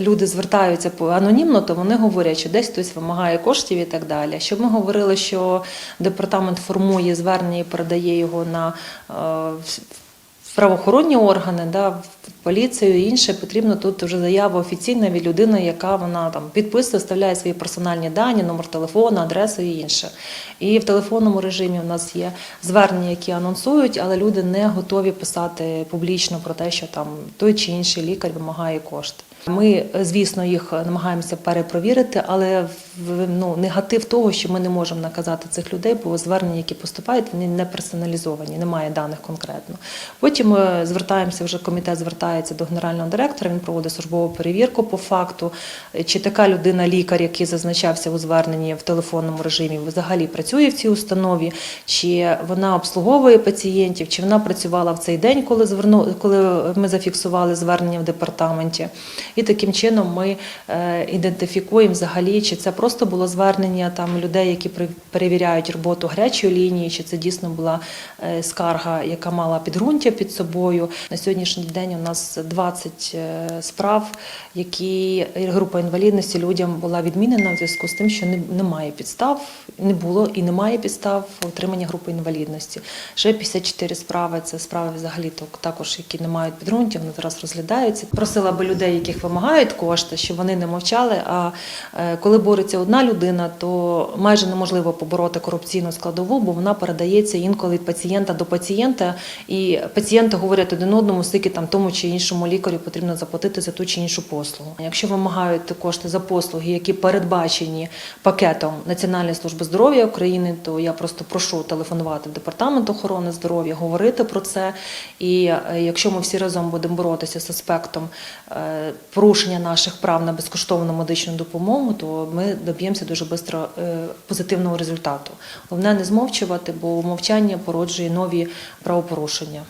Люди звертаються анонімно, то вони говорять, що десь хтось вимагає коштів і так далі. Щоб ми говорили, що департамент формує звернення і передає його на е, правоохоронні органи, да, в поліцію і інше, потрібно тут вже заява офіційна від людини, яка вона там підписує, вставляє свої персональні дані, номер телефону, адресу і інше. І в телефонному режимі у нас є звернення, які анонсують, але люди не готові писати публічно про те, що там той чи інший лікар вимагає кошти. Ми, звісно, їх намагаємося перепровірити, але ну, негатив того, що ми не можемо наказати цих людей, бо звернення, які поступають, вони не персоналізовані, немає даних конкретно. Потім ми звертаємося, вже комітет звертається до генерального директора, він проводить службову перевірку по факту, чи така людина, лікар, який зазначався у зверненні в телефонному режимі, взагалі працює в цій установі, чи вона обслуговує пацієнтів, чи вона працювала в цей день, коли зверну, коли ми зафіксували звернення в департаменті. І таким чином ми е, ідентифікуємо взагалі, чи це просто було звернення там людей, які перевіряють роботу гарячої лінії, чи це дійсно була е, скарга, яка мала підґрунтя під собою. На сьогоднішній день у нас 20 е, справ, які група інвалідності людям була відмінена в зв'язку з тим, що немає підстав, не було і немає підстав отримання групи інвалідності. Ще 54 справи це справи взагалі також, які не мають підґрунтя, вони зараз розглядаються. Просила би людей, яких вимагають кошти, щоб вони не мовчали. А е, коли бореться одна людина, то майже неможливо побороти корупційну складову, бо вона передається інколи від пацієнта до пацієнта, і пацієнти говорять один одному, скільки там тому чи іншому лікарю потрібно заплатити за ту чи іншу послугу. Якщо вимагають кошти за послуги, які передбачені пакетом Національної служби здоров'я України, то я просто прошу телефонувати в департамент охорони здоров'я, говорити про це. І е, якщо ми всі разом будемо боротися з аспектом е, порушення наших прав на безкоштовну медичну допомогу, то ми доб'ємося дуже швидко позитивного результату. Головне не змовчувати, бо мовчання породжує нові правопорушення.